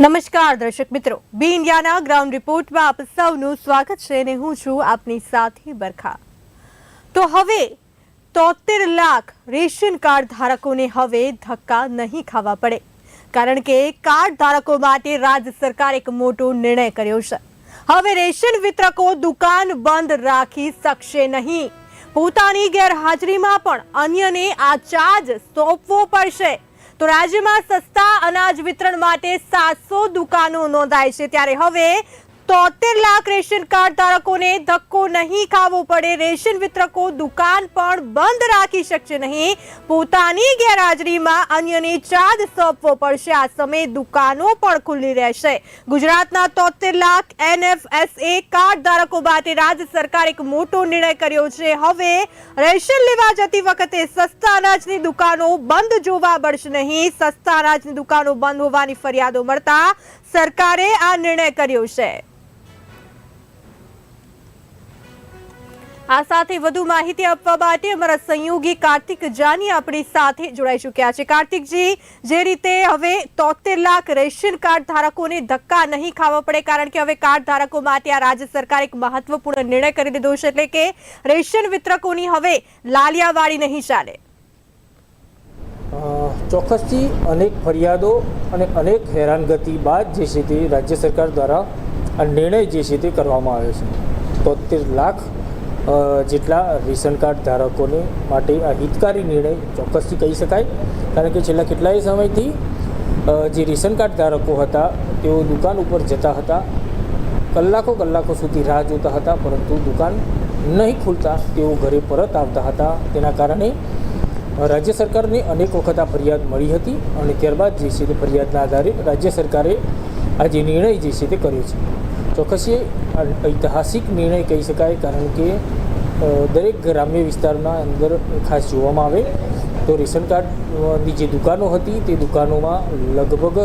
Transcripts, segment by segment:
નમસ્કાર દર્શક મિત્રો. બી ઇન્ડિયાના ગ્રાઉન્ડ રિપોર્ટમાં આપ સૌનું સ્વાગત છે અને હું છું આપની સાથે બરખા. તો હવે તોતેર લાખ રેશન કાર્ડ ધારકોને હવે ધક્કા નહીં ખાવા પડે. કારણ કે કાર્ડ ધારકો માટે રાજ્ય સરકાર એક મોટો નિર્ણય કર્યો છે. હવે રેશન વિતરકો દુકાન બંધ રાખી શકશે નહીં. પોતાની ગેરહાજરીમાં પણ અન્યને આ ચાર્જ સોંપવો પડશે. તો રાજ્યમાં સસ્તા અનાજ વિતરણ માટે સાતસો દુકાનો નોંધાય છે. ત્યારે હવે તોતેર લાખ રેશન કાર્ડ ધારકોને ધક્કો નહીં ખાવો પડે. રેશન વિતરકો દુકાન પણ બંધ રાખી શકશે નહીં. પોતાની ગેરહાજરીમાં અન્યને ચાર્જ સોંપવો પડશે. આ સમયે દુકાનો પણ ખુલ્લી રહેશે. ગુજરાતના તોતેર લાખ એનએફએસએ કાર્ડ ધારકો માટે રાજ્ય સરકાર એક મોટો નિર્ણય કર્યો છે. હવે રેશન લેવા જતી વખતે સસ્તા અનાજની દુકાનો બંધ જોવા મળશે નહીં. સસ્તા અનાજની દુકાનો બંધ હોવાની ફરિયાદો મળતા સરકારે આ નિર્ણય કર્યો છે. આ સાથે વધુ માહિતી આપવા માટે અમારા સંયોગી કાર્તિક જાની આપણી સાથે જોડાઈ ચૂક્યા છે. કાર્તિકજી, જે રીતે હવે તોતેર લાખ રેશન કાર્ડ ધારકોને ધક્કા નહીં ખાવા પડે, કારણ કે હવે કાર્ડ ધારકો માટે આ રાજ્ય સરકાર એક મહત્વપૂર્ણ નિર્ણય કરી દીધો છે, એટલે કે રેશન વિતરકોની હવે લાલિયાવાળી નહીં ચાલે. ચોક્કસથી અનેક ફરિયાદો અને અનેક હેરાનગતિ બાદ જે છે તે રાજ્ય સરકાર દ્વારા આ નિર્ણય જે છે તે કરવામાં આવ્યો છે. તોતેર લાખ જેટલા રેશન કાર્ડ ધારકોને માટે આ હિતકારી નિર્ણય ચોક્કસથી કહી શકાય. કારણ કે છેલ્લા કેટલાય સમયથી જે રેશન કાર્ડ ધારકો હતા, તેઓ દુકાન ઉપર જતા હતા. કલાકો કલાકો સુધી રાહ જોતા હતા, પરંતુ દુકાન નહીં ખુલતા તેઓ ઘરે પરત આવતા હતા. તેના કારણે રાજ્ય સરકારને અનેક વખત આ ફરિયાદ મળી હતી અને ત્યારબાદ જે છે તે ફરિયાદના આધારે રાજ્ય સરકારે આ જે નિર્ણય જે છે તે કર્યો છે. ચોક્કસ એ ઐતિહાસિક નિર્ણય કહી શકાય, કારણ કે દરેક ગ્રામ્ય વિસ્તારના અંદર ખાસ જોવામાં આવે તો રેશન કાર્ડની જે દુકાનો હતી તે દુકાનોમાં લગભગ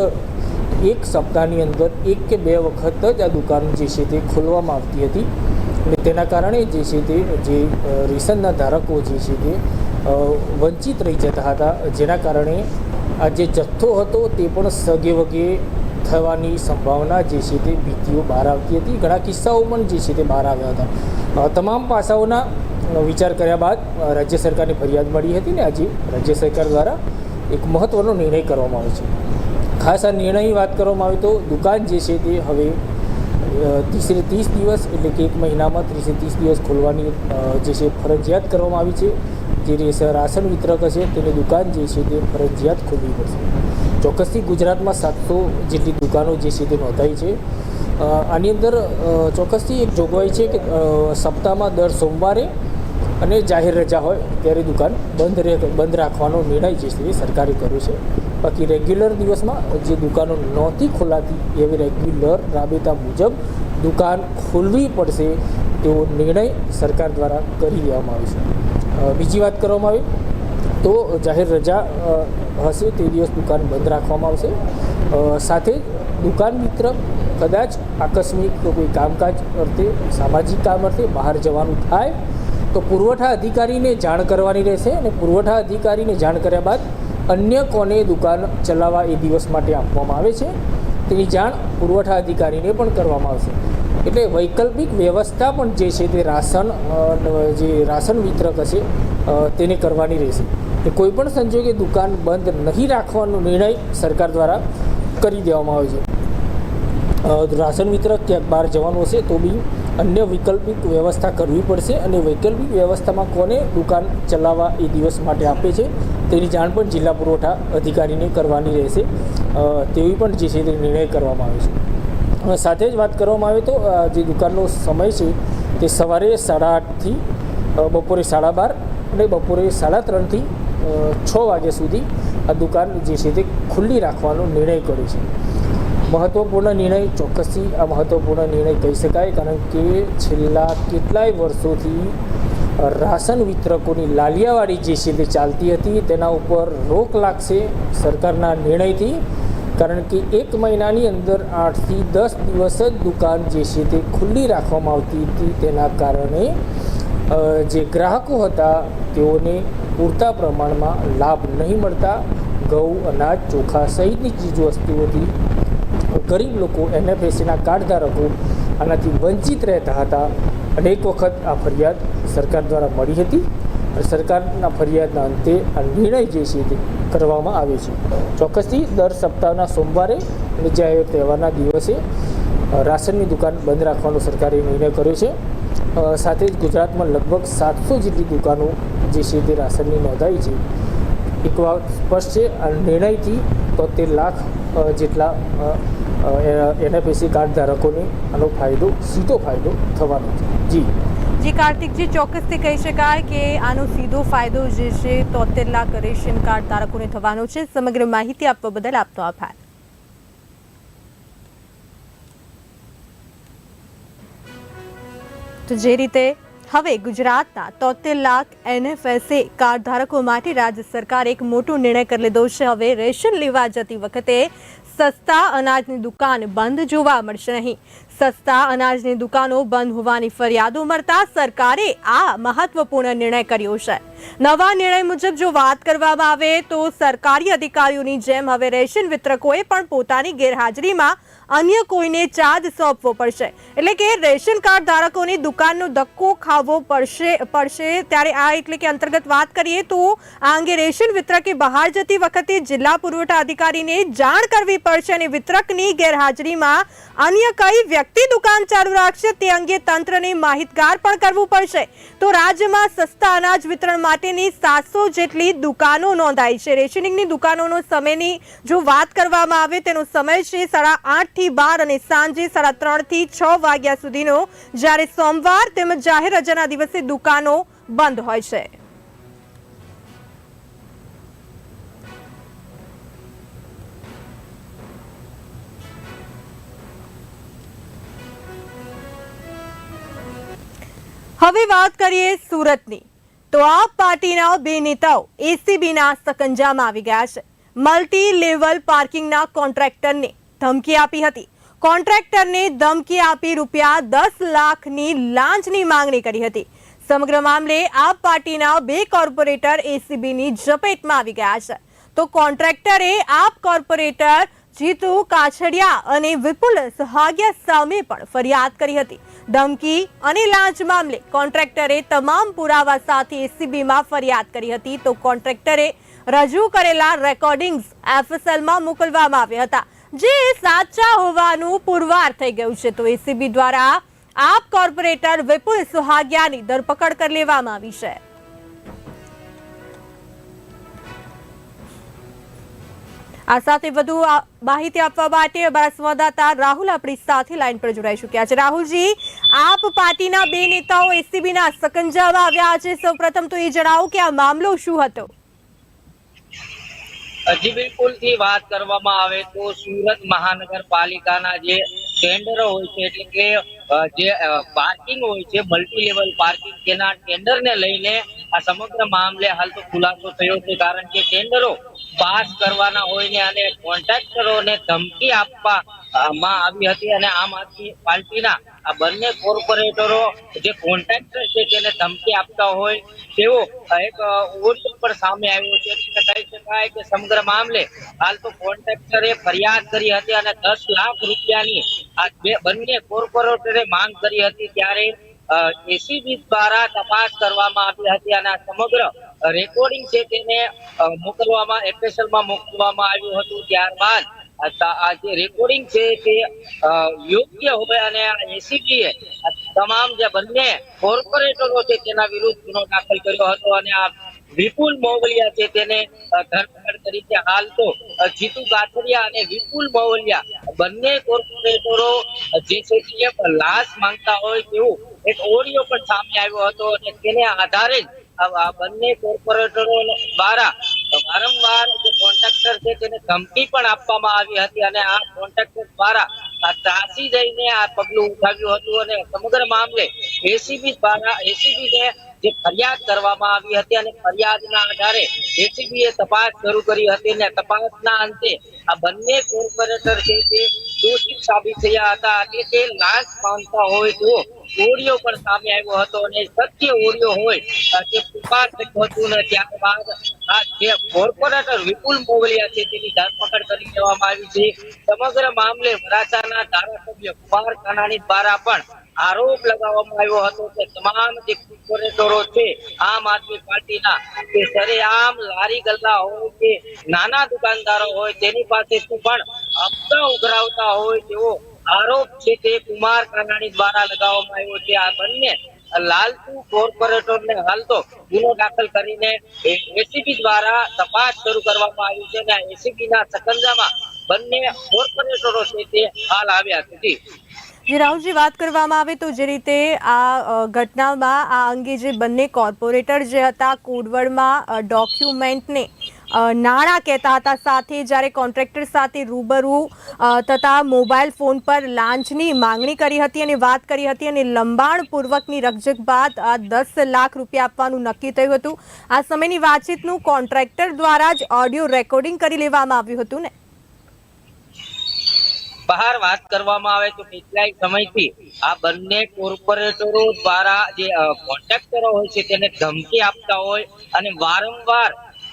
એક સપ્તાહની અંદર એક કે બે વખત જ આ દુકાન જે છે તે ખોલવામાં આવતી હતી. અને તેના કારણે જે છે તે, જે રેશનના ધારકો જે છે તે વંચિત રહી જતા હતા. જેના કારણે આ જે જથ્થો હતો તે પણ સગે વગે થવાની સંભાવના જે છે તે ભીતિઓ બહાર આવતી હતી. ઘણા કિસ્સાઓ પણ જે છે તે બહાર આવ્યા હતા. તમામ પાસાઓના વિચાર કર્યા બાદ રાજ્ય સરકારની ફરિયાદ મળી હતી ને આજે રાજ્ય સરકાર દ્વારા એક મહત્ત્વનો નિર્ણય કરવામાં આવ્યો છે. ખાસ આ નિર્ણયની વાત કરવામાં આવે તો દુકાન જે છે તે હવે ત્રીસે ત્રીસ દિવસ એટલે કે એક મહિનામાં ત્રીસે ત્રીસ દિવસ ખોલવાની જે છે ફરજિયાત કરવામાં આવી છે. જે રાશન વિતરક હશે, તેની દુકાન જે છે તે ફરજિયાત ખોલવી પડશે. ચોક્કસથી ગુજરાતમાં સાતસો જેટલી દુકાનો જે છે તે નોંધાઈ છે. આની અંદર ચોક્કસથી એક જોગવાઈ છે કે સપ્તાહમાં દર સોમવારે અને જાહેર રજા હોય ત્યારે દુકાન બંધ રહે, બંધ રાખવાનો નિર્ણય જે છે એ સરકારે કર્યો છે. બાકી રેગ્યુલર દિવસમાં જે દુકાનો નહોતી ખોલાતી એવી રેગ્યુલર રાબેતા મુજબ દુકાન ખોલવી પડશે તેવો નિર્ણય સરકાર દ્વારા કરી દેવામાં આવ્યો છે. બીજી વાત કરવામાં આવે તો જાહેર રજા હશે તે દિવસ દુકાન બંધ રાખવામાં આવશે. સાથે દુકાન મિત્ર કદાચ આકસ્મિક કોઈ કામકાજ અર્થે, સામાજિક કામ અર્થે બહાર જવાનું થાય, તો પુરવઠા અધિકારીને જાણ કરવાની રહેશે અને પુરવઠા અધિકારીને જાણ કર્યા બાદ અન્ય કોને દુકાન ચલાવવા એ દિવસ માટે આપવામાં આવે છે, તેની જાણ પુરવઠા અધિકારીને પણ કરવામાં આવશે. એટલે વૈકલ્પિક વ્યવસ્થા પણ જે છે તે રાશન જે રાશન વિતરક હશે તેને કરવાની રહેશે. કે કોઈ સંજોગે દુકાન બંધ નહીં રાખવાનો નિર્ણય સરકાર દ્વારા કરી દેવામાં આવ્યો છે. રાશન વિતરક ક્યાંક બહાર જવાનું હશે તો બી અન્ય વૈકલ્પિક વ્યવસ્થા કરવી પડશે અને વૈકલ્પિક વ્યવસ્થામાં કોને દુકાન ચલાવવા એ દિવસ માટે આપે છે તેની જાણ પણ જિલ્લા પુરવઠા અધિકારીને કરવાની રહેશે. તેવી પણ જે છે તે નિર્ણય કરવામાં આવે છે. સાથે જ વાત કરવામાં આવે તો જે દુકાનનો સમય છે તે સવારે સાડા આઠથી બપોરે સાડા બાર અને બપોરે સાડા ત્રણથી છ વાગ્યા સુધી આ દુકાન જે છે તે ખુલ્લી રાખવાનો નિર્ણય કર્યો છે. મહત્ત્વપૂર્ણ નિર્ણય ચોક્કસથી આ મહત્ત્વપૂર્ણ નિર્ણય કહી શકાય, કારણ કે છેલ્લા કેટલાય વર્ષોથી રાશન વિતરકોની લાલિયાવાડી જે છે તે ચાલતી હતી, તેના ઉપર રોક લાગશે સરકારના નિર્ણયથી, કારણ કે એક મહિનાની અંદર આઠથી દસ દિવસ જ દુકાન જે છે તે ખુલ્લી રાખવામાં આવતી હતી. તેના કારણે જે ગ્રાહકો હતા, તેઓને પૂરતા પ્રમાણમાં લાભ નહીં મળતા, ઘઉં, અનાજ, ચોખા સહિતની ચીજ વસ્તુઓથી ગરીબ લોકો એનએફએસીના કાર્ડ ધારકો આનાથી વંચિત રહેતા હતા. અનેક વખત આ ફરિયાદ સરકાર દ્વારા મળી હતી અને સરકારના ફરિયાદના અંતે આ નિર્ણય જે છે તે કરવામાં આવે છે. ચોક્કસથી દર સપ્તાહના સોમવારે અને જાહેર તહેવારના દિવસે રાશનની દુકાન બંધ રાખવાનો સરકારે નિર્ણય કર્યો છે. સાથે જ ગુજરાતમાં લગભગ સાતસો જેટલી દુકાનો જે છે તે રાશનની નોંધાઈ છે. એક વાત સ્પષ્ટ છે, આ નિર્ણયથી તોતેર લાખ જેટલા એનએફએસસી કાર્ડ ધારકોને આનો ફાયદો, સીધો ફાયદો થવાનો છે. જી. જી, કાર્તિકજી, ચોક્કસથી કહી શકાય કે આનો સીધો ફાયદો જે છે, તોતેર લાખ રેશન કાર્ડ ધારકોને થવાનો છે. સમગ્ર માહિતી આપવા બદલ આપનો આભાર. તો જે રીતે હવે ગુજરાતના તોતેર લાખ એનએફએસએ કાર્ડ ધારકો માટે રાજ્ય સરકારે એક મોટો નિર્ણય કરી લીધો છે. હવે રેશન લેવા જતી વખતે સસ્તા અનાજની દુકાન બંધ જોવા મળશે નહીં. સસ્તા અનાજની દુકાનો બંધ હોવાની ફરિયાદો મળતા સરકારે આ મહત્વપૂર્ણ નિર્ણય કર્યો છે. નવા નિર્ણય મુજબ જો વાત કરવામાં આવે તો સરકારી અધિકારીઓની જેમ હવે રેશન વિતરકોએ પણ પોતાની ગેરહાજરીમાં અન્ય કોઈને ચાર્જ સોંપવો પડશે. એટલે કે રેશન કાર્ડ ધારકોની દુકાનનો ધક્કો ખાવો પડશે પડશે. ત્યારે આ એટલે કે અંતર્ગત વાત કરીએ તો આ અંગે રેશન વિતરકે બહાર જતી વખતે જિલ્લા પુરવઠા અધિકારીને જાણ કરવી પડશે અને વિતરકની ગેરહાજરીમાં અન્ય કઈ વ્યક્તિ દુકાન ચાલુ રાખશે તે અંગે તંત્રને માહિતગાર પણ કરવું પડશે. તો રાજ્યમાં સસ્તા અનાજ વિતરણ માટેની સાતસો જેટલી દુકાનો નોંધાઈ છે. રેશનિંગની દુકાનોનો સમયની જો વાત કરવામાં આવે તેનો સમય છે સાડા આઠ થી બાર અને સાંજે સાડા ત્રણથી છ વાગ્યા સુધીનો જ્યારે સોમવાર તેમજ જાહેર રજાના દિવસે દુકાનો બંધ હોય છે. હવે વાત કરીએ સુરતની. તો આપ પાર્ટીના બે નેતાઓ એસીબીના સકંજામાં આવી ગયા છે. મલ્ટી લેવલ પાર્કિંગના કોન્ટ્રાક્ટરને ધમકી આપી હતી. કોન્ટ્રાક્ટરને ધમકી આપી રૂપિયા દસ લાખની લાંચની માંગણી કરી હતી. સમગ્ર મામલે આપ પાર્ટીના બે કોર્પોરેટર એસીબીની ઝપેટમાં આવી ગયા છે. તો કોન્ટ્રાક્ટરે આપ કોર્પોરેટર જીતુ કાછડિયા અને વિપુલ સહાગિયા સામે પણ ફરિયાદ કરી હતી. ધમકી અને લાંચ મામલે કોન્ટ્રાક્ટરે તમામ પુરાવા સાથે એસીબીમાં ફરિયાદ કરી હતી. તો કોન્ટ્રાક્ટરે રજૂ કરેલા રેકોર્ડિંગ્સ એફએસએલમાં મોકલવામાં આવ્યા હતા. જે સાચા હોવાનું પુરવાર થઈ ગયું છે, તો એસીબી દ્વારા આપ કોર્પોરેટર વિપુલ સુહાગિયાની ધરપકડ કરી લેવામાં આવી છે. આ સાથે વધુ માહિતી આપવા માટે અમારા સંવાદદાતા રાહુલ આપણી સાથે લાઈન પર જોડાઈ ચૂક્યા છે. રાહુલજી, આપ પાર્ટીના બે નેતાઓ એસીબીના સકંજામાં આવ્યા છે. સૌપ્રથમ તો એ જણાવો કે આ મામલો શું હતો? હજી બિલકુલથી વાત કરવામાં આવે તો સુરત મહાનગરપાલિકાના જે ટેન્ડરો હોય છે, એટલે કે જે પાર્કિંગ હોય છે મલ્ટી લેવલ પાર્કિંગ, તેના ટેન્ડર ને લઈને આ સમગ્ર મામલે હાલ તો ખુલાસો થયો છે, કારણ કે ટેન્ડરો પાસ કરવાના હોય ને અને કોન્ટ્રાક્ટરોને ધમકી આપવા માં આવી હતી અને આમ આદમી પાર્ટીના આ બંને કોર્પોરેટરો જે કોન્ટ્રાક્ટર છે, તેને ધમકી આપતા હોય તેવો એક ઓડિયો પણ સામે આવ્યો છે. એટલે શકાય કે સમગ્ર મામલે હાલ તો કોન્ટ્રાક્ટરે ફરિયાદ કરી હતી અને દસ લાખ રૂપિયાની આ બંને કોર્પોરેટરે માંગ કરી હતી ત્યારે એસીબી દ્વારા તપાસ કરવામાં આવી હતી અને સમગ્ર રેકોર્ડિંગ છે તેને મોકલવામાં FSL મોકલવામાં આવ્યું હતું. ત્યારબાદ આ જે રેકોર્ડિંગ છે તે યોગ્ય હોય અને એ તમામ જે બંને કોર્પોરેટરો છે તેના વિરુદ્ધ ગુનો દાખલ કર્યો હતો અને આ વિપુલ મોવલિયા છે તેને ધરપકડ કરી છે. હાલ તો જીતુ ગાથરિયા અને વિપુલ મોવલિયા બંને કોર્પોરેટરો જે છે કે લાશ માંગતા હોય તેવું એક ઓડિયો પણ સામે આવ્યો હતો અને તેને આધારે જ આ બંને કોર્પોરેટરો દ્વારા વારંવાર જે કોન્ટ્રાક્ટર છે તેને ધમકી પણ આપવામાં આવી હતી અને આ કોન્ટ્રાક્ટર દ્વારા આ ત્રાસી જઈને આ પગલું ઉઠાવ્યું હતું અને સમગ્ર મામલે એસીબી દ્વારા એસીબી ને જે ફરિયાદ કરવામાં આવી હતી અને ફરિયાદના આધારે એસીબી એ તપાસ શરૂ કરી હતી અને તપાસના અંતે આ બંને કોર્પોરેટર છે તે દોષિત સાબિત થયા હતા. એટલે તે લાંચ માંગતા હોય તો ઓડિયો પણ સામે આવ્યો હતો અને સત્ય ઓડિયો હોય તે પુકાર હતું ને ત્યારબાદ આ જે કોર્પોરેટર વિપુલ મોગલિયા છે તેની ધરપકડ કરી દેવામાં આવી છે. સમગ્ર મામલે વરાછાના ધારાસભ્ય કુમાર કાનાણી દ્વારા પણ આરોપ લગાવવામાં આવ્યો હતો કે તમામ જે કોર્પોરેટરો છે, આમ આદમી પાર્ટીના, તે સરેઆમ લારી ગલ્લા હોય કે નાના દુકાનદારો હોય, તેની પાસેથી પણ હપ્તા ઉઘરાવતા હોય તેવો આરોપ છે તે કુમાર કાનાણી દ્વારા લગાવવામાં આવ્યો છે. આ બંને લાલતુ કોર્પોરેટરને હાલ તો ગુનો દાખલ કરીને એસીબી દ્વારા તપાસ શરૂ કરવામાં આવી છે અને એસીબી ના સકંજામાં બંને કોર્પોરેટરો છે તે હાલ આવ્યા છે. જે, રાહુલજી, વાત કરવામાં આવે તો જે રીતે આ ઘટનામાં આ અંગે જે બંને કોર્પોરેટર જે હતા, કોડવડમાં ડોક્યુમેન્ટને નાણાં કહેતા હતા. સાથે જ્યારે કોન્ટ્રાક્ટર સાથે રૂબરૂ તથા મોબાઈલ ફોન પર લાંચની માંગણી કરી હતી અને વાત કરી હતી અને લંબાણપૂર્વકની રકઝક બાદ આ દસ લાખ રૂપિયા આપવાનું નક્કી થયું હતું. આ સમયની વાતચીતનું કોન્ટ્રાક્ટર દ્વારા જ ઓડિયો રેકોર્ડિંગ કરી લેવામાં આવ્યું હતું ને. બહાર વાત કરવામાં આવે તો કેટલાય સમયથી આ બંને કોર્પોરેટરો દ્વારા જે કોન્ટ્રાક્ટરો હોય છે તેને ધમકી આપતા હોય અને વારંવાર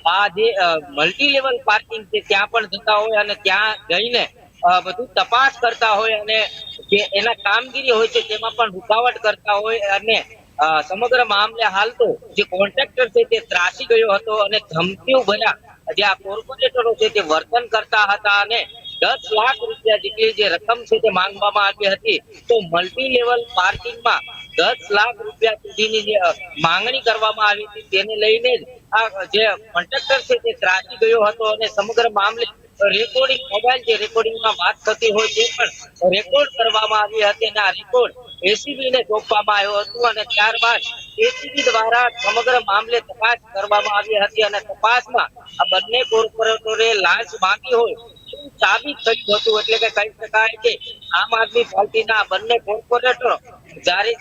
આ જે મલ્ટી લેવલ પાર્કિંગ છે, ત્યાં પણ જતા હોય અને ત્યાં જઈને બધું તપાસ કરતા હોય અને જે એના કામગીરી હોય છે, તેમાં પણ રૂકાવટ કરતા હોય અને સમગ્ર મામલે હાલ તો જે કોન્ટ્રાક્ટર છે, તે ત્રાસી ગયો હતો અને ધમકીઓ ભર્યા. જે આ કોર્પોરેટરો છે, તે વર્તન કરતા હતા અને દસ લાખ રૂપિયા જેટલી જે રકમ છે તે માંગવામાં આવી હતી. તો મલ્ટી લેવલ પાર્કિંગમાં દસ લાખ રૂપિયા સુધીની જે માંગણી કરવામાં આવી હતી તેને લઈને જ આ જે કોન્ટ્રાક્ટર છે તે ત્રાસી ગયો હતો અને સમગ્ર મામલે રેકોર્ડિંગ મોબાઈલ જે રેકોર્ડિંગમાં વાત થતી હોય તે પણ રેકોર્ડ કરવામાં આવી હતી અને આ રેકોર્ડ એસીબી ને સોંપવામાં આવ્યો હતો અને ત્યારબાદ એસીબી દ્વારા સમગ્ર મામલે તપાસ કરવામાં આવી હતી અને તપાસમાં આ બંને કોર્પોરેટરે લાંચ માંગી હોય સાબિત થયું હતું એટલે કે કહી શકાય કે આમ આદમી પાર્ટીના બંને કોર્પોરેટરો જ્યારે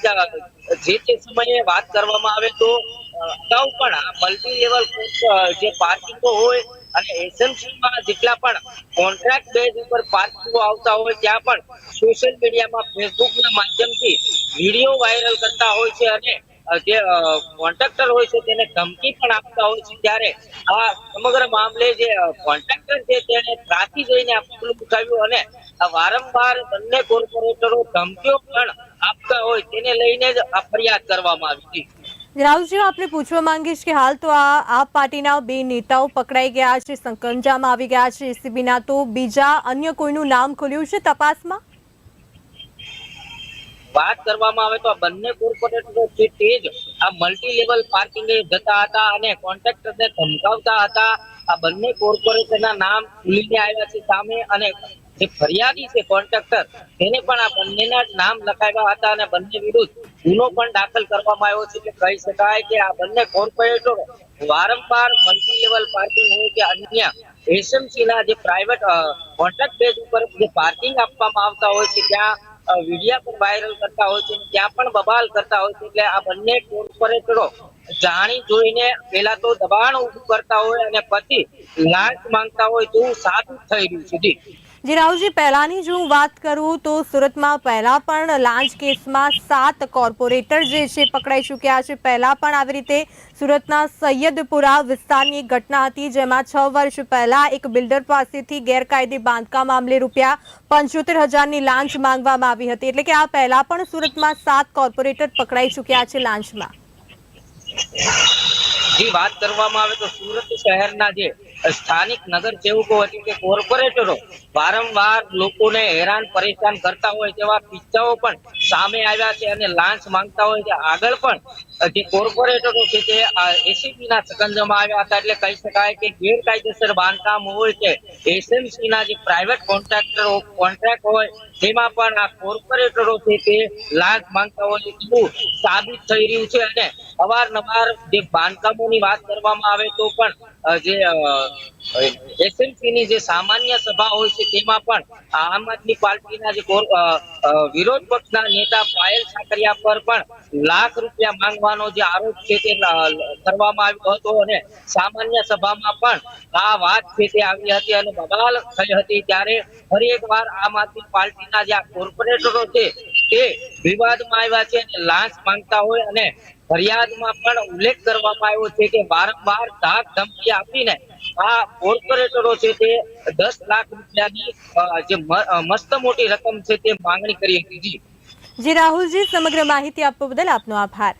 જે તે સમયે વાત કરવામાં આવે તો અગાઉ પણ મલ્ટી લેવલ જે પાર્કિંગો હોય અને એસએમસીમાં જેટલા પણ કોન્ટ્રાક્ટ બેઝ ઉપર પાર્કિંગો આવતા હોય ત્યાં પણ સોશિયલ મીડિયામાં ફેસબુકના માધ્યમથી વીડિયો વાયરલ કરતા હોય છે અને જે કોન્ટ્રાક્ટર હોય છે, તેને ધમકી પણ આપતા હોય છે ત્યારે આ સમગ્ર મામલે જે કોન્ટ્રાક્ટર છે તેને ત્રાસી જઈને આ પગલું ઉઠાવ્યું અને વારંવાર બંને કોર્પોરેટરો ધમકીઓ પણ આપતા હોય તેને લઈને જ આ ફરિયાદ કરવામાં આવી હતી. રાહુલજી, હું આપને પૂછવા માંગીશ કે હાલ તો આ આપ પાર્ટીના બે નેતાઓ પકડાઈ ગયા છે, સંકંજામાં આવી ગયા છે, એસીબીના. તો બીજા અન્ય કોઈનું નામ ખુલ્યું છે તપાસમાં? વાત કરવામાં આવે તો આ બંને કોર્પોરેટરો છે જ આ મલ્ટી લેવલ પાર્કિંગે જતા હતા અને કોન્ટ્રાક્ટરને ધમકાવતા હતા. આ બંને કોર્પોરેટરના નામ ખુલીને આવ્યા છે સામે અને જે ફરિયાદી છે કોન્ટ્રાક્ટર તેને પણ આ બંનેના જ નામ લખાવ્યા હતા અને બંને વિરુદ્ધ ગુનો પણ દાખલ કરવામાં આવ્યો છે કે કહી શકાય કે આ બંને કોર્પોરેટરો વારંવાર મલ્ટી લેવલ પાર્કિંગ હોય કે અન્ય એસએમસી ના જે પ્રાઇવેટ કોન્ટ્રાક્ટ બેઝ ઉપર જે પાર્કિંગ આપવામાં આવતા હોય છે, ત્યાં વિડીયા પણ વાયરલ કરતા હોય છે ત્યાં પણ બબાલ કરતા હોય છે એટલે આ બંને કોર્પોરેટરો જાણી જોઈને પેલા તો દબાણ ઉભું કરતા હોય અને પછી લાંચ માંગતા હોય તેવું સાબિત થઈ રહ્યું છે. જી રાહુલજી, પહેલાની જો હું વાત કરું તો સુરતમાં પહેલા પણ લાંચ કેસમાં સાત કોર્પોરેટર જે છે પકડાઈ ચૂક્યા છે. પહેલાં પણ આવી રીતે સુરતના સૈયદપુરા વિસ્તારની એક ઘટના હતી જેમાં છ વર્ષ પહેલા એક બિલ્ડર પાસેથી ગેરકાયદે બાંધકામ મામલે રૂપિયા પંચોતેર હજારની લાંચ માંગવામાં આવી હતી. એટલે કે આ પહેલાં પણ સુરતમાં સાત કોર્પોરેટર પકડાઈ ચૂક્યા છે લાંચમાં. જી, વાત કરવામાં આવે તો સુરત શહેરના જે સ્થાનિક નગર સેવકો હતી કે કોર્પોરેટરો વારંવાર લોકોને હેરાન પરેશાન કરતા હોય તેવા કિસ્સાઓ પણ સામે આવ્યા છે અને લાંચ માંગતા હોય છે. આગળ પણ જે કોર્પોરેટરો છે તે એસીબી ના સકંજામાં આવ્યા હતા એટલે કહી શકાય કે ગેરકાયદેસર બાંધકામ હોય છે. એસએમસી ના જે પ્રાઇવેટ કોન્ટ્રાક્ટર કોન્ટ્રાક્ટ હોય, તેમાં પણ આ કોર્પોરેટરો છે તે લાંચ માંગતા હોય તેવું સાબિત થઈ રહ્યું છે અને અવારનવાર જે બાંધકામોની વાત કરવામાં આવે તો પણ જે એસએમસી ની જે સામાન્ય સભા હોય છે તેમાં પણ આમ આદમી પાર્ટીના જે વિરોધ પક્ષના નેતા પાયલ સાકરિયા પર પણ લાખ રૂપિયા માંગવાનો જે આરોપ છે તે કરવામાં આવ્યો હતો અને સામાન્ય સભામાં પણ આ વાત છે તે આવી હતી અને બબાલ થઈ હતી. ત્યારે ફરી એકવાર આમ આદમી પાર્ટીના જે આ કોર્પોરેટરો છે તે વિવાદમાં આવ્યા છે અને લાંચ માંગતા હોય અને ફરિયાદમાં પણ ઉલ્લેખ કરવામાં આવ્યો છે કે વારંવાર ધાક ધમકી આપીને આ કોર્પોરેટરો છે તે દસ લાખ રૂપિયાની જે મસ્ત મોટી રકમ છે તે માંગણી કરી હતી. જી. જી, રાહુલજી, સમગ્ર માહિતી આપવા બદલ આપનો આભાર.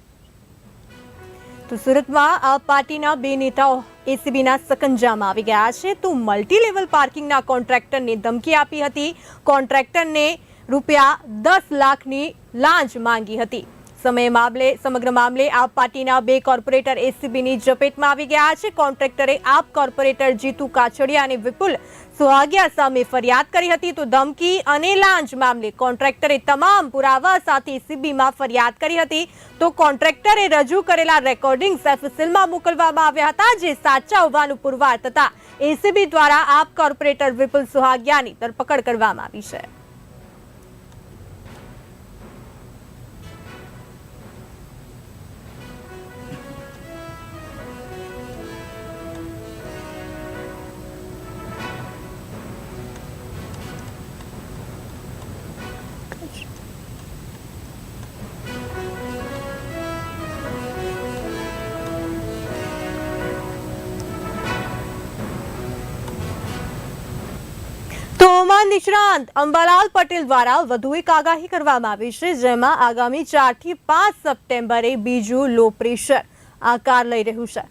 તો સુરતમાં આ પાર્ટીના બે નેતાઓ એસીબીના સકંજામાં આવી ગયા છે. તો મલ્ટી લેવલ પાર્કિંગના કોન્ટ્રાક્ટરને ધમકી આપી હતી. કોન્ટ્રાક્ટરને રૂપિયા દસ લાખની લાંચ માંગી હતી. સમય મામલે, સમગ્ર મામલે આપ પાર્ટીના બે કોર્પોરેટર એસીબીની ઝપેટમાં આવી ગયા છે. કોન્ટ્રાક્ટરે આપ કોર્પોરેટર જીતુ કાછડિયા અને વિપુલ સુહાગિયા સામે ફરિયાદ કરી હતી. તો ધમકી અને લાંચ મામલે કોન્ટ્રાક્ટરે તમામ પુરાવા સાથે એસીબીમાં ફરિયાદ કરી હતી. તો કોન્ટ્રાક્ટરે રજૂ કરેલા રેકોર્ડિંગ્સ એફસીલમાં મોકલવામાં આવ્યા હતા, જે સાચા હોવાનું પુરવાર થતાં એસીબી દ્વારા આપ કોર્પોરેટર વિપુલ સુહાગિયાની ધરપકડ કરવામાં આવી છે. તો ઓમાન નિષ્ણાંત અંબાલાલ પટેલ દ્વારા વધુ એક આગાહી કરવામાં આવી છે, જેમાં આગામી ચારથી પાંચ સપ્ટેમ્બરે બીજું લો પ્રેશર આકાર લઈ રહ્યું છે.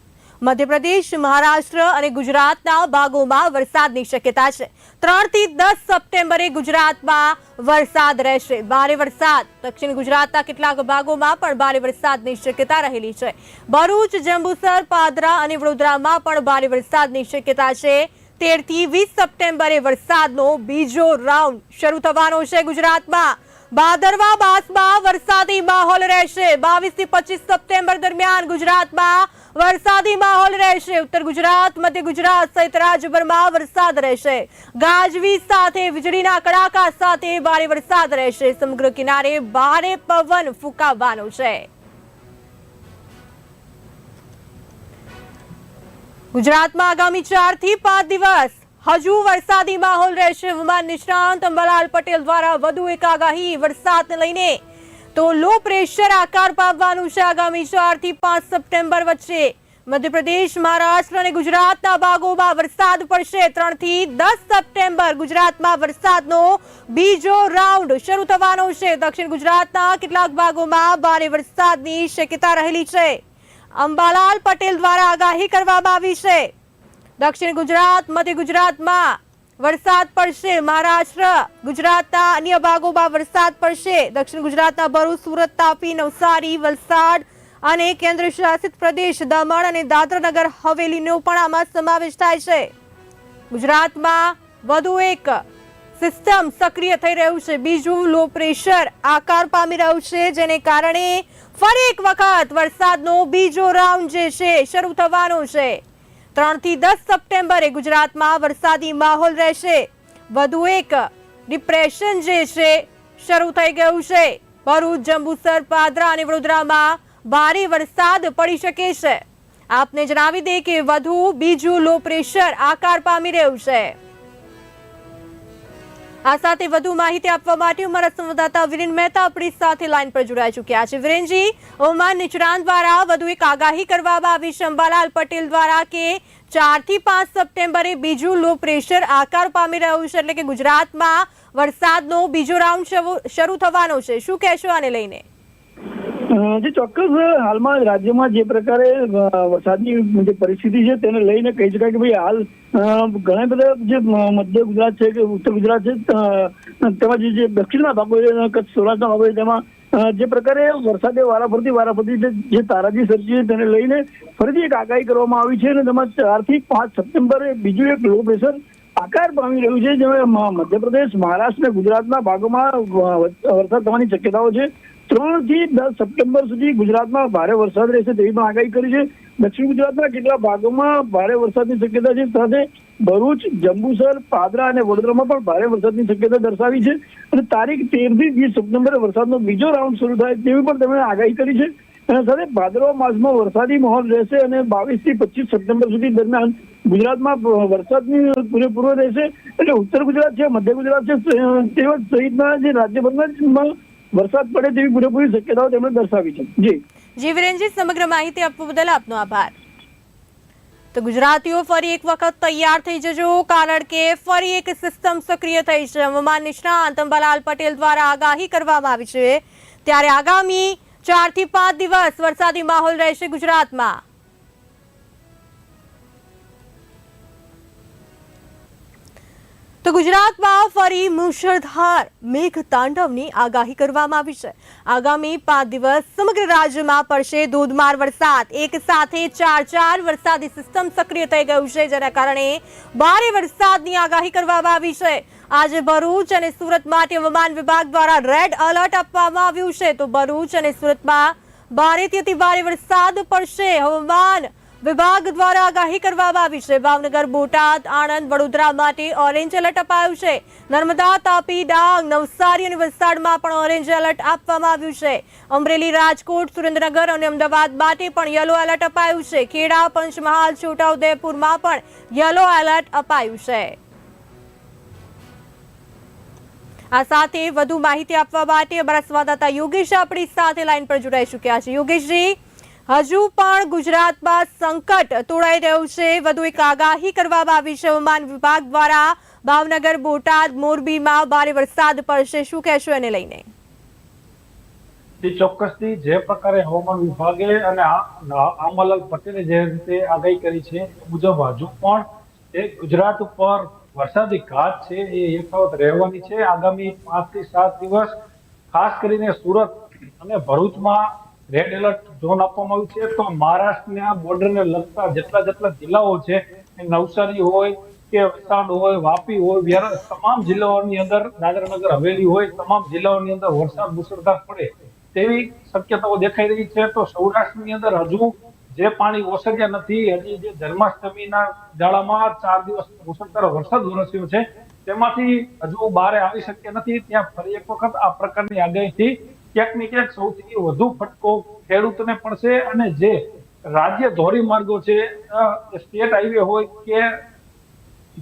મધ્યપ્રદેશ, મહારાષ્ટ્ર અને ગુજરાતના ભાગોમાં વરસાદની શક્યતા છે. ત્રણથી દસ સપ્ટેમ્બરે ગુજરાતમાં વરસાદ રહેશે. ભારે વરસાદ. દક્ષિણ ગુજરાતના કેટલાક ભાગોમાં પણ ભારે વરસાદની શક્યતા રહેલી છે. ભરૂચ, જંબુસર, પાદરા અને વડોદરામાં પણ ભારે વરસાદની શક્યતા છે. તેરથી વીસ સપ્ટેમ્બરે વરસાદનો બીજો રાઉન્ડ શરૂ થવાનો છે ગુજરાતમાં. ભાદરવા માસમાં વરસાદી માહોલ રહેશે. બાવીસથી પચીસ સપ્ટેમ્બર દરમિયાન ગુજરાતમાં વરસાદી માહોલ રહેશે. ઉત્તર ગુજરાત, મધ્ય ગુજરાત સહિત રાજ્યભરમાં વરસાદ રહેશે. ગાજવીજ સાથે, વીજળીના કડાકા સાથે ભારે વરસાદ રહેશે. સમગ્ર કિનારે ભારે પવન ફૂંકાવાનો છે. ગુજરાતમાં આગામી ચારથી પાંચ દિવસ હજુ વરસાદી માહોલ રહેશે. હવામાન નિષ્ણાંત અંબાલાલ પટેલ દ્વારા વધુ એક આગાહી વરસાદને લઈને. તો લો પ્રેશર આકાર પામવાનું છે આગામી ચારથી પાંચ સપ્ટેમ્બર વચ્ચે. મધ્યપ્રદેશ, મહારાષ્ટ્ર અને ગુજરાતના ભાગોમાં વરસાદ પડશે ત્રણથી દસ સપ્ટેમ્બર. ગુજરાતમાં વરસાદનો બીજો રાઉન્ડ શરૂ થવાનો છે. દક્ષિણ ગુજરાતના કેટલાક ભાગોમાં ભારે વરસાદની શક્યતા રહેલી છે. અંબાલાલ પટેલ દ્વારા આગાહી કરવામાં આવી છે. દક્ષિણ ગુજરાત, મધ્ય ગુજરાતમાં વરસાદ પડશે. મહારાષ્ટ્ર, ગુજરાતના અન્ય ભાગોમાં વરસાદ પડશે. દક્ષિણ ગુજરાતના ભરૂચ, સુરત, તાપી, નવસારી, વલસાડ અને કેન્દ્ર શાસિત પ્રદેશ દમણ અને દાદરાનગર હવેલીનો પણ આમાં સમાવેશ થાય છે. ગુજરાતમાં વધુ એક સિસ્ટમ સક્રિય થઈ રહ્યું છે. બીજું લો પ્રેશર આકાર પામી રહ્યું છે, જેને કારણે ફરી એક વખત વરસાદનો બીજો રાઉન્ડ જે છે, શરૂ થવાનો છે. ત્રણથી દસ સપ્ટેમ્બરે ગુજરાતમાં વરસાદી માહોલ રહેશે. વધુ એક ડિપ્રેશન જે છે, શરૂ થઈ ગયું છે. ભરૂચ, જંબુસર, પાદરા અને વડોદરામાં ભારે વરસાદ પડી શકે છે. આપને જણાવી દે કે વધુ બીજું લો પ્રેશર આકાર પામી રહ્યું છે. આ સાથે વધુ માહિતી આપવા માટે અમારા સંવાદદાતા વિરેન મહેતા આપણી સાથે લાઈન પર જોડાઈ ચૂક્યા છે. વિરેનજી હવામાન નિષ્ણાંત દ્વારા વધુ એક આગાહી કરવામાં આવી. શંભાલાલ પટેલ દ્વારા કે ચારથી પાંચ સપ્ટેમ્બરે બીજું લો પ્રેશર આકાર પામી રહ્યું છે, એટલે કે ગુજરાતમાં વરસાદનો બીજો રાઉન્ડ શરૂ- થવાનો છે. શું કહેશો આને લઈને? જે ચોક્કસ, હાલમાં રાજ્યમાં જે પ્રકારે વરસાદની જે પરિસ્થિતિ છે, તેને લઈને કહી શકાય કે ભાઈ હાલ ઘણા બધા જે મધ્ય ગુજરાત છે કે ઉત્તર ગુજરાત છે તેમજ જે દક્ષિણના ભાગો છે કચ્છ, સૌરાષ્ટ્રના ભાગો છે, તેમાં જે પ્રકારે વરસાદે વારાફરતી વારાફરતી જે- જે તારાજી સર્જી છે, તેને લઈને ફરીથી એક આગાહી કરવામાં આવી છે અને તેમાં ચારથી પાંચ સપ્ટેમ્બરે બીજું એક લો પ્રેશર આકાર પામી રહ્યું છે, જેમાં મધ્યપ્રદેશ, મહારાષ્ટ્ર અને ગુજરાતના ભાગોમાં વરસાદ થવાની શક્યતાઓ છે. ત્રણથી દસ સપ્ટેમ્બર સુધી ગુજરાતમાં ભારે વરસાદ રહેશે તેવી પણ આગાહી કરી છે. દક્ષિણ ગુજરાતના કેટલા ભાગોમાં ભારે વરસાદની શક્યતા છે? સાથે ભરૂચ, જંબુસર, પાદરા અને વડોદરામાં પણ ભારે વરસાદની શક્યતા દર્શાવી છે. અને તારીખ તેરથી વીસ સપ્ટેમ્બરે વરસાદનો બીજો રાઉન્ડ શરૂ થાય તેવી પણ તેમણે આગાહી કરી છે. અને સાથે ભાદરવા માસમાં વરસાદી માહોલ રહેશે અને બાવીસથી પચીસ સપ્ટેમ્બર સુધી દરમિયાન ગુજરાતમાં વરસાદની પૂરેપૂરો રહેશે. એટલે ઉત્તર ગુજરાત છે, મધ્ય ગુજરાત છે તેમજ સહિતના જે રાજ્યભરના વરસાદ પડે તેવી પૂરેપૂરી શક્યતાઓ તેમણે દર્શાવી છે. જી. જી વિરેનજી, સમગ્ર માહિતી આપવા બદલ આપનો આભાર. તો ગુજરાતીઓ ફરી એક વખત તૈયાર થઈ જજો, કારણ કે ફરી એક સિસ્ટમ સક્રિય થઈ છે. હવામાન નિષ્ણાંત અંબાલાલ પટેલ દ્વારા આગાહી કરવામાં આવી છે. ત્યારે આગામી ચારથી પાંચ દિવસ વરસાદી માહોલ રહેશે ગુજરાતમાં. તો ગુજરાતમાં ફરી મુશળધાર મેઘ તાંડવની આગાહી કરવામાં આવી છે. આગામી પાંચ દિવસ સમગ્ર રાજ્યમાં પડશે ધોધમાર વરસાદ. એક સાથે ચાર ચાર વરસાદી સિસ્ટમ સક્રિય થઈ ગયું છે, જેના કારણે ભારે વરસાદની આગાહી કરવામાં આવી છે. આજે ભરૂચ અને સુરત માટે હવામાન વિભાગ દ્વારા રેડ એલર્ટ આપવામાં આવ્યું છે. તો ભરૂચ અને સુરતમાં ભારેથી અતિ ભારે વરસાદ પડશે. હવામાન વિભાગ દ્વારા આગાહી કરવામાં આવી છે. ભાવનગર, બોટાદ, આણંદ, વડોદરા માટે ઓરેન્જ એલર્ટ અપાયું છે. નર્મદા, તાપી, ડાંગ, નવસારી અને વલસાડમાં પણ ઓરેન્જ એલર્ટ આપવામાં આવ્યું છે. અમરેલી, રાજકોટ, સુરેન્દ્રનગર અને અમદાવાદ માટે પણ યલો એલર્ટ અપાયું છે. ખેડા, પંચમહાલ, છોટાઉદેપુરમાં પણ યલો એલર્ટ અપાયું છે. આ સાથે વધુ માહિતી આપવા માટે અમારા સંવાદદાતા યોગેશ આપણી સાથે લાઈન પર જોડાઈ ચૂક્યા છે. યોગેશજી? હજુ પણ ગુજરાતમાં સંકટ તોડાઈ રહ્યું છે. વધુ એક આગાહી કરવામાં આવી છે. હવામાન વિભાગ દ્વારા ભાવનગર, બોટાદ, મોરબીમાં ભારે વરસાદ પડશે. શું કહેશો એને લઈને? તે ચોક્કસથી જે પ્રકારે હવામાન વિભાગે અને આંબાલાલ પટેલે જે રીતે આગાહી કરી છે મુજબ હજુ પણ એ ગુજરાત ઉપર વરસાદી ઘાત છે એ યથાવત રહેવાની છે. આગામી પાંચથી સાત દિવસ ખાસ કરીને સુરત અને ભરૂચમાં રેડ એલર્ટ ઝોન આપવામાં આવ્યું છે. તો મહારાષ્ટ્રના બોર્ડરને લગતા જેટલા જેટલા જિલ્લાઓ છે, એ નવસારી હોય કે વલસાડ હોય, વાપી હોય, વ્યારા તમામ જિલ્લાઓની અંદર દાદરાનગર હવેલી હોય, તમામ જિલ્લાઓની અંદર વરસાદ મુસળધાર પડે તેવી શક્યતાઓ દેખાઈ રહી છે. તો સૌરાષ્ટ્રની અંદર હજુ જે પાણી ઓસર્યા નથી, હજી જે જન્માષ્ટમીના ગાળામાં ચાર દિવસ મુસળધાર વરસાદ વરસ્યો છે, તેમાંથી હજુ બહાર આવી શક્ય નથી. ત્યાં ફરી એક વખત આ પ્રકારની આગાહીથી ક્યાંક ને ક્યાંક સૌથી વધુ ફટકો ખેડૂતને પડશે અને જે રાજ્ય ધોરીમાર્ગો છે સ્ટેટ હાઈવે હોય કે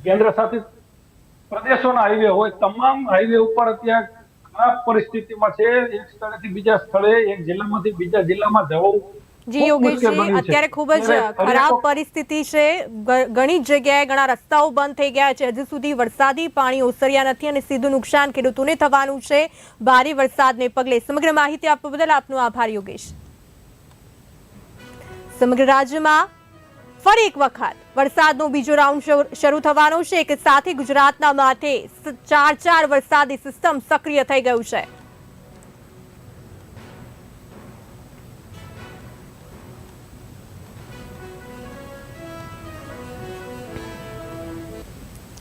કેન્દ્ર શાસિત પ્રદેશોના હાઈવે હોય, તમામ હાઈવે ઉપર અત્યારે ખરાબ પરિસ્થિતિમાં છે. એક સ્થળેથી બીજા સ્થળે, એક જિલ્લામાંથી બીજા જિલ્લામાં જવું જી યોગેશજી. અત્યારે ખૂબ જ ખરાબ પરિસ્થિતિ છે. ઘણી જગ્યાએ ઘણા રસ્તાઓ બંધ થઈ ગયા છે. હજી સુધી વરસાદી પાણી ઓસર્યા નથી અને સીધું નુકસાન ખેડૂતોને થવાનું છે. ભારે વરસાદને પગલે સમગ્ર માહિતી આપવા બદલ આપનો આભાર યોગેશ. સમગ્ર રાજ્યમાં ફરી એક વખત વરસાદનો બીજો રાઉન્ડ શરૂ- થવાનો છે કે સાથે ગુજરાતના માથે ચાર ચાર વરસાદી સિસ્ટમ સક્રિય થઈ ગયું છે.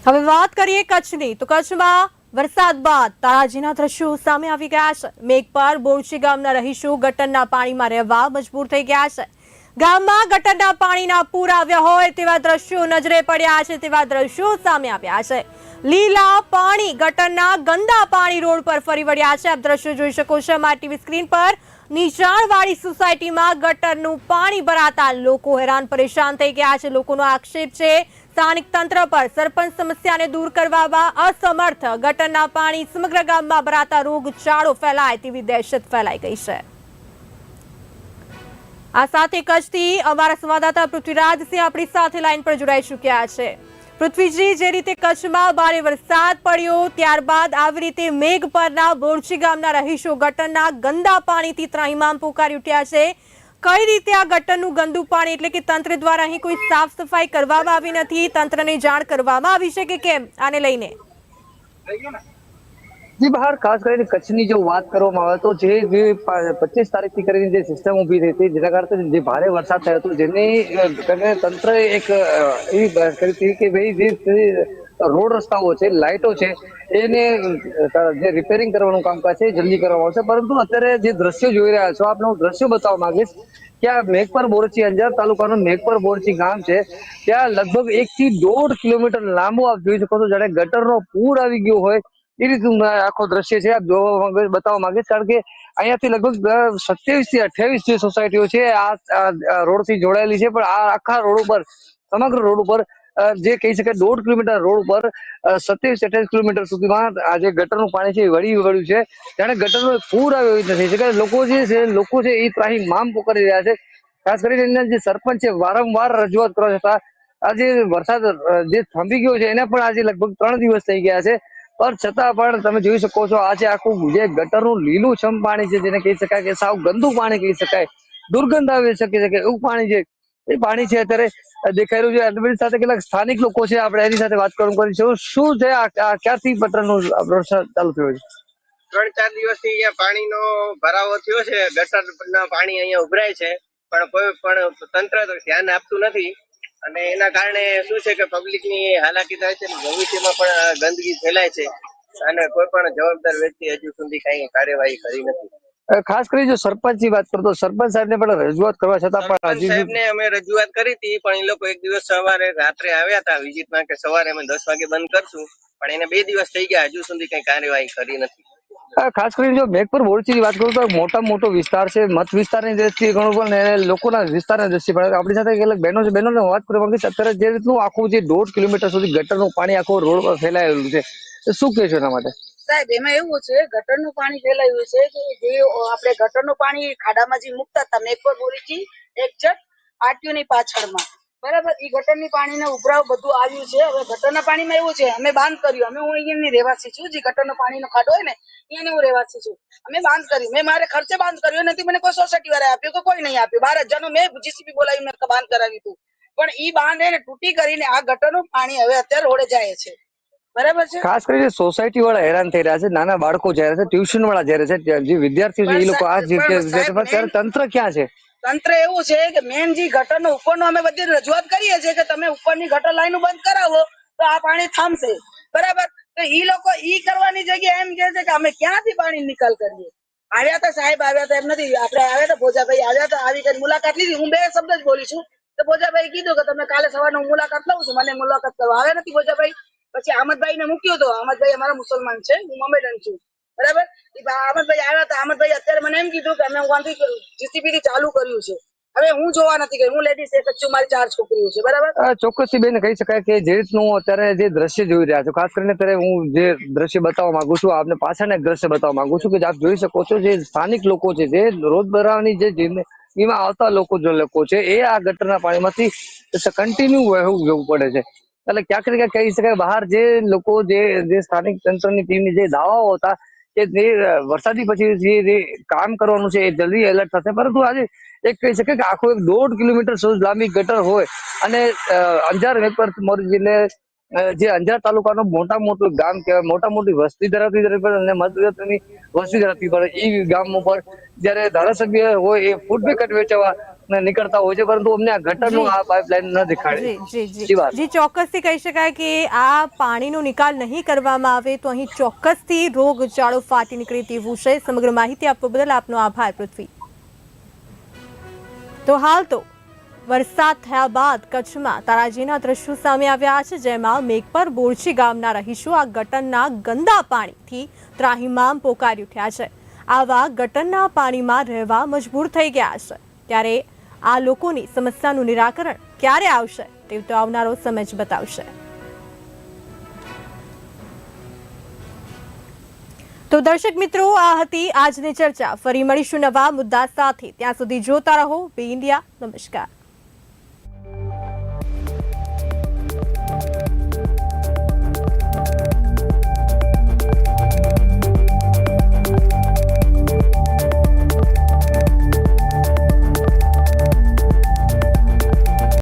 હવે વાત કરીએ કચ્છની. તો કચ્છમાં વરસાદ બાદ તારાજીના દ્રશ્યો સામે આવી ગયા છે. મેઘપર બોરસી ગામના રહીશો ગટરના પાણીમાં રહેવા મજબૂર થઈ ગયા છે. ગામમાં ગટરના પાણીના પૂર આવ્યા હોય તેવા દ્રશ્યો નજરે પડ્યા છે તેવા દ્રશ્યો સામે આવ્યા છે. લીલા પાણી ગટરના ગંદા પાણી રોડ પર ફરી વળ્યા છે. આપ દ્રશ્યો જોઈ શકો છો. અમારી ટીવી સ્ક્રીન પર નીચાણવાળી સોસાયટીમાં ગટરનું પાણી ભરાતા લોકો હેરાન પરેશાન થઈ ગયા છે. લોકોનો આક્ષેપ છે, સ્થાનિક તંત્ર પર સરપંચ સમસ્યાને દૂર કરવામાં અસમર્થ. ગટરના પાણી સમગ્ર ગામમાં ભરાતા રોગચાળો ફેલાય તેવી દહેશત ફેલાઈ ગઈ છે. આ સાથે કચ્છથી અમારા સંવાદદાતા પૃથ્વીરાજસિંહ આપણી સાથે લાઈન પર જોડાઈ ચૂક્યા છે. પૃથ્વીજી, જે રીતે કચ્છમાં ભારે વરસાદ પડ્યો, ત્યારબાદ આવી રીતે મેઘ પરના બોરચી ગામના રહીશો ગટરના ગંદા પાણીથી ત્રાહિમામ પોકારી ઉઠ્યા છે. કઈ રીતે આ ગટરનું ગંદુ પાણી એટલે કે તંત્ર દ્વારા અહીં કોઈ સાફ સફાઈ કરવામાં આવી નથી? તંત્રને જાણ કરવામાં આવી છે કે કેમ? આને લઈને. જી, બહાર ખાસ કરીને કચ્છની જો વાત કરવામાં આવે તો જે જે પચીસ તારીખથી કરીને જે સિસ્ટમ ઊભી થઈ હતી, જેના કારણે જે ભારે વરસાદ થયો હતો, જેની તંત્ર એક એવી કરી હતી કે ભાઈ જે રોડ રસ્તાઓ છે, લાઇટો છે, એને જે રિપેરિંગ કરવાનું કામકાજ છે જલ્દી કરવામાં આવશે. પરંતુ અત્યારે જે દ્રશ્યો જોઈ રહ્યા છો, આપને હું દ્રશ્યો બતાવવા માંગીશ કે આ મેઘપર બોરચી અંજાર તાલુકાનું મેઘપર બોરચી ગામ છે, ત્યાં લગભગ એક થી દોઢ કિલોમીટર લાંબુ આપ જોઈ શકો છો, જાણે ગટરનો પૂર આવી ગયો હોય એ રીતનું આખો દ્રશ્ય છે જોવા માંગે બતાવવા માંગીશ. કારણ કે અહીંયાથી લગભગ સત્યાવીસથી અઠ્યાવીસ જે સોસાયટીઓ છે, આ રોડથી જોડાયેલી છે, પણ આ આખા રોડ ઉપર, સમગ્ર રોડ ઉપર જે કહી શકાય દોઢ કિલોમીટર રોડ ઉપર સત્યાવીસ અઠ્યાવીસ કિલોમીટર સુધીમાં આ જે ગટરનું પાણી છે એ વળી વળ્યું છે. જાણે ગટરનું પૂર આવ્યો એવી નથી એટલે કે લોકો જે છે, લોકો છે એ ત્રાહી મામ પોકારી રહ્યા છે. ખાસ કરીને એના જે સરપંચ છે, વારંવાર રજૂઆત કરવા છતાં આજે વરસાદ જે થંભી ગયો છે, એને પણ આજે લગભગ ત્રણ દિવસ થઈ ગયા છે. પણ છતાં પણ તમે જોઈ શકો છો, આજે આખું જે ગટરનું લીલું છમ પાણી છે, જેને કહી શકાય કે સાવ ગંદુ પાણી કહી શકાય, દુર્ગંધ આવી શકે છે કે એવું પાણી છે. એ પાણી છે અત્યારે દેખાઈ રહ્યું છે અરવિંદ સાથે કેટલાક સ્થાનિક લોકો છે, આપણે એની સાથે વાત કરવું કરીશું શું છે, આ ક્યાંથી ક્યારથી વરસાદ ચાલુ થયો છે? ત્રણ ચાર દિવસથી અહીંયા પાણીનો ભરાવો થયો છે ગટરના પાણી અહીંયા ઉભરાય છે, પણ કોઈ પણ તંત્ર ધ્યાન આપતું નથી. અને એના કારણે શું છે કે પબ્લિકની હાલાકી થાય છે ભવિષ્યમાં પણ ગંદકી ફેલાય છે અને કોઈ પણ જવાબદાર વ્યક્તિ હજુ સુધી કઈ કાર્યવાહી કરી નથી. ખાસ કરી જો સરપંચની વાત કરું તો સરપંચ સાહેબને પણ રજૂઆત કરવા છતાં પણ સરપંચ ને સાહેબને અમે રજૂઆત કરી હતી પણ એ લોકો એક દિવસ સવારે રાત્રે આવ્યા હતા વિઝિટમાં કે સવારે અમે દસ વાગે બંધ કરશું પણ એને બે દિવસ થઈ ગયા હજુ સુધી કઈ કાર્યવાહી કરી નથી. ખાસ કરીને જો મેઘપુર મોરચીની વાત કરું તો મોટા મોટો વિસ્તાર છે, મત વિસ્તારની દ્રષ્ટિએ ઘણું પણ લોકોના વિસ્તારની દ્રષ્ટિએ પણ આપણી સાથે કેટલાક બહેનો છે, બહેનોને વાત કરવા માંગીશ અત્યારે જે રીતનું આખું જે દોઢ કિલોમીટર સુધી ગટરનું પાણી આખું રોડ પર ફેલાયેલું છે શું શું કહેશો એના માટે? સાહેબ, એમાં એવું છે, ગટરનું પાણી ફેલાયું છે કે જે આપણે ગટરનું પાણી ખાડામાં જે મુકતા હતા, મેઘપર બોરીથી એક્ઝેક્ટ આરટીઓની પાછળમાં. બરાબર એ ગટરની પાણીને ઉભરાવ બધું આવ્યું છે. હવે ગટરના પાણીમાં એવું છે અમે બાંધ કર્યું. અમે હું અહીંયાની રહેવાસી છું. જે ગટરનો પાણીનો ખાડો હોય ને અહીંયાની હું રહેવાસી છું. અમે બાંધ કર્યું. મેં મારે ખર્ચે બાંધ કર્યો નથી. મને કોઈ સોસાયટી વાળા આપ્યું કે કોઈ નહીં આપ્યું. બાર હજારનું મેં જીસીબી બોલાવી મેં બાંધ કરાવ્યું હતું પણ ઈ બાંધ એને તૂટી કરીને આ ગટરનું પાણી હવે અત્યારે રોડે જાય છે. બરાબર છે? ખાસ કરીને સોસાયટી વાળા હેરાન થઈ રહ્યા છે. નાના બાળકો જયારે છે ટ્યુશન વાળા જયારે છે જે વિદ્યાર્થીઓ છે એ લોકો આ તંત્ર ક્યાં છે? તંત્ર એવું છે કે મેન જે ગટરનો ઉપરનો અમે બધી રજૂઆત કરીએ છીએ કે તમે ઉપરની ગટર લાઈન બંધ કરાવો, તો આ પાણી થામશે. બરાબર? તો ઈ લોકો ઈ કરવાની જગ્યાએ એમ કે છે કે અમે ક્યાંથી પાણી નિકાલ કરીએ? આવ્યા હતા સાહેબ, આવ્યા હતા એમ નથી. આપણે આવ્યા હતા ભોજાભાઈ આવ્યા હતા આવી કરી મુલાકાત લીધી. હું બે શબ્દ જ બોલી છું. તો ભોજાભાઈ કીધું કે તમે કાલે સવારે હું મુલાકાત લઉં છું. મને મુલાકાત કરવા આવે નથી ભોજાભાઈ? પછી અહમદભાઈ ને મૂક્યો હતો આમદભાઈ અમારા મુસલમાન છે. હું મમેડન છું. બરાબર? અહમદભાઈ આવ્યા હતા અહમદભાઈ અત્યારે મને એમ કીધું કે અમે ત્યાંથી જીસીબી થી ચાલુ કર્યું છે. હવે હું જોવા નથી ગઈ. હું લેડીઝ એક છું. મારી ચાર છોકરીઓ છે. બરાબર? ચોક્કસી બેન, કહી શકાય કે જે રીતનું અત્યારે જે દ્રશ્ય જોઈ રહ્યા છો, ખાસ કરીને અત્યારે હું જે દ્રશ્ય બતાવવા માંગુ છું, આપને એક દ્રશ્ય બતાવવા માંગુ છું કે આપ જોઈ શકો છો, જે સ્થાનિક લોકો છે, જે રોજબરાની જે જિંદગીમાં આવતા લોકો જે લોકો છે, એ આ ગટરના પાણીમાંથી કન્ટિન્યુ વહેવું જવું પડે છે. એટલે ક્યાંક ને ક્યાંક કહી શકાય બહાર જે લોકો જે જે સ્થાનિક તંત્રની ટીમની જે દાવાઓ હતા કે જે વરસાદી પછી જે કામ કરવાનું છે એ જલ્દી એલર્ટ થશે. પરંતુ આજે એક કહી શકે કે આખું એક દોઢ કિલોમીટર સુધી લાંબી ગટર હોય અને અંજાર વેપર મોરબી જિલ્લે જે અંજાર તાલુકાનું મોટા મોટું ગામ કહેવાય મોટા મોટી વસ્તી ધરાવતી ધરાવતી અને મધ્યની વસ્તી ધરાવતી પડે એ ગામ ઉપર જ્યારે ધારાસભ્ય હોય એ ફૂડ પેકેટ વેચવા નીકળતા હોય છે પરંતુ અમને આ ગટરનું આ પાઇપલાઇન ન દેખાડે. જી ચોક્કસથી કહી શકાય કે આ પાણીનો નિકાલ નહીં કરવામાં આવે તો અહીં ચોક્કસથી રોગચાળો ફાટી નીકળે તેવું છે. સમગ્ર માહિતી આપવા બદલ આપનો આભાર પૃથ્વી. તો હાલ તો વરસાદ થયા બાદ કચ્છમાં તારાજીના દ્રશ્યો સામે આવ્યા છે, જેમાં મેઘપર બોરચી ગામના રહીશો આ ગટરના ગંદા પાણીથી ત્રાહિમામ પોકારી ઉઠ્યા છે. આવા ગટરના પાણીમાં રહેવા મજબૂર થઈ ગયા છે. ત્યારે આ લોકોની સમસ્યાનું નિરાકરણ ક્યારે આવશે તે તો આવનારો સમય જ બતાવશે. તો દર્શક મિત્રો, આ હતી આજની ચર્ચા. ફરી મળીશું નવા મુદ્દા સાથે. ત્યાં સુધી જોતા રહો. B India. નમસ્કાર.